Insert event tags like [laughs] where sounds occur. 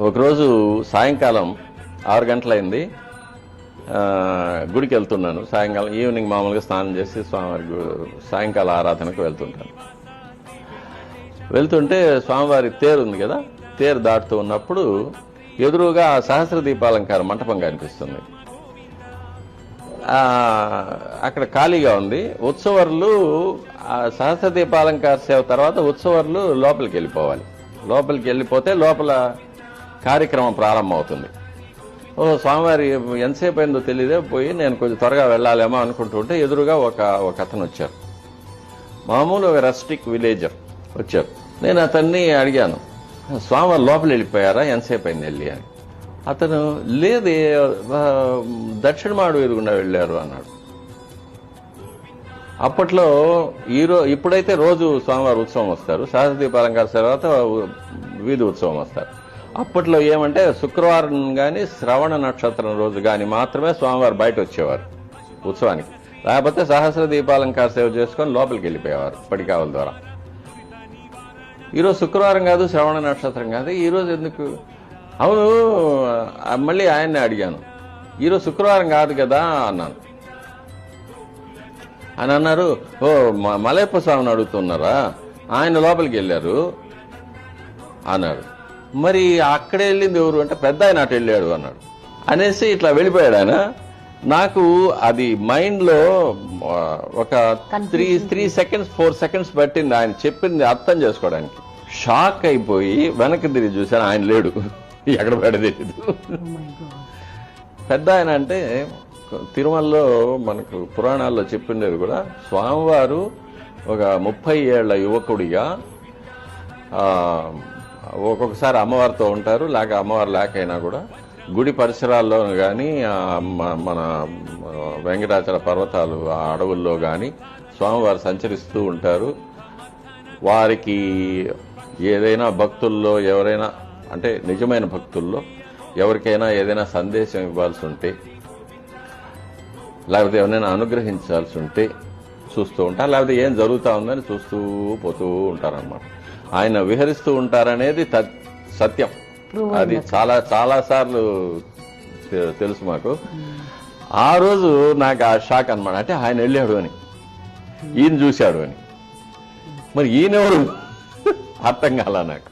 ఒకరోజు సాయంకాలం ఆరు గంటలైంది. గుడికి వెళ్తున్నాను. సాయంకాలం ఈవినింగ్ మామూలుగా స్నానం చేసి స్వామివారి సాయంకాల ఆరాధనకు వెళ్తుంటాను. వెళ్తుంటే స్వామివారి తేరు ఉంది కదా తేరు దాటుతూ ఉన్నప్పుడు ఎదురుగా సహస్ర దీపాలంకార మంటపం కనిపిస్తుంది. అక్కడ ఖాళీగా ఉంది. ఉత్సవర్లు సహస్ర దీపాలంకార సేవ తర్వాత ఉత్సవర్లు లోపలికి వెళ్ళిపోవాలి. లోపలికి వెళ్ళిపోతే లోపల కార్యక్రమం ప్రారంభం అవుతుంది ఓ స్వామివారి ఎంతసేపు అయిందో తెలియదే పోయి నేను కొంచెం త్వరగా వెళ్ళాలేమో అనుకుంటుంటే ఎదురుగా ఒక ఒక అతను వచ్చారు. మామూలు ఒక రెస్టిక్ విలేజర్ వచ్చారు. నేను అతన్ని అడిగాను స్వామివారు లోపల వెళ్ళిపోయారా? ఎంతసేపు అయింది వెళ్ళి? అని. అతను లేదు దక్షిణమాడు దక్షిణ మాడు ఎదుగుండా వెళ్ళారు అన్నాడు. అప్పట్లో ఈరో ఇప్పుడైతే రోజు స్వామివారి ఉత్సవం వస్తారు. సహస్రదీపాలంకార తర్వాత వీధి ఉత్సవం వస్తారు. అప్పట్లో ఏమంటే శుక్రవారం కానీ శ్రవణ నక్షత్రం రోజు కానీ మాత్రమే స్వామివారు బయట వచ్చేవారు ఉత్సవానికి. లేకపోతే సహస్ర దీపాలంకార సేవ చేసుకొని లోపలికి వెళ్ళిపోయేవారు పడికావుల ద్వారా. ఈరోజు శుక్రవారం కాదు శ్రవణ నక్షత్రం కాదు. ఈరోజు ఎందుకు? అవును మళ్ళీ ఆయన్ని అడిగాను. ఈరోజు శుక్రవారం కాదు కదా అన్నాను. అని అన్నారు ఓ మ- మలయప్ప స్వామిని అడుగుతున్నారా? ఆయన లోపలికి వెళ్ళారు అన్నారు. మరి అక్కడే వెళ్ళింది ఎవరు అంటే పెద్ద ఆయన అటు వెళ్ళాడు అన్నాడు. అనేసి ఇట్లా వెళ్ళిపోయాడు ఆయన. నాకు అది మైండ్లో ఆ, ఒక three three seconds four seconds పట్టింది. ఆయన చెప్పింది అర్థం చేసుకోవడానికి. షాక్ అయిపోయి వెనక్కి తిరిగి చూశాను ఆయన లేడు. [laughs] ఎక్కడ పడి తెలియదు పెద్ద ఆయన అంటే తిరుమలలో మనకు పురాణాల్లో చెప్పిండేది కూడా స్వామివారు ఒక ముప్పై ఏళ్ళ యువకుడిగా ఒక్కొక్కసారి అమ్మవారితో ఉంటారు లేక అమ్మవారు లేకైనా కూడా. గుడి పరిసరాల్లో కానీ మన వెంకటాచల పర్వతాలు ఆ అడవుల్లో కానీ స్వామివారు సంచరిస్తూ ఉంటారు. వారికి ఏదైనా భక్తుల్లో ఎవరైనా అంటే నిజమైన భక్తుల్లో ఎవరికైనా ఏదైనా సందేశం ఇవ్వాల్సి ఉంటే లేకపోతే ఎవరైనా అనుగ్రహించాల్సి ఉంటే చూస్తూ ఉంటారు. లేకపోతే ఏం జరుగుతూ ఉందని చూస్తూ పోతూ ఉంటారన్నమాట. ఆయన విహరిస్తూ ఉంటారనేది సత్యం. అది చాలా చాలా సార్లు తెలుసు మాకు. ఆ రోజు నాకు ఆ షాక్ అన్నమాట. అంటే ఆయన వెళ్ళాడు అని. ఈయన చూశాడు అని. మరి ఈయనెవరు? అర్థం కాల నాకు.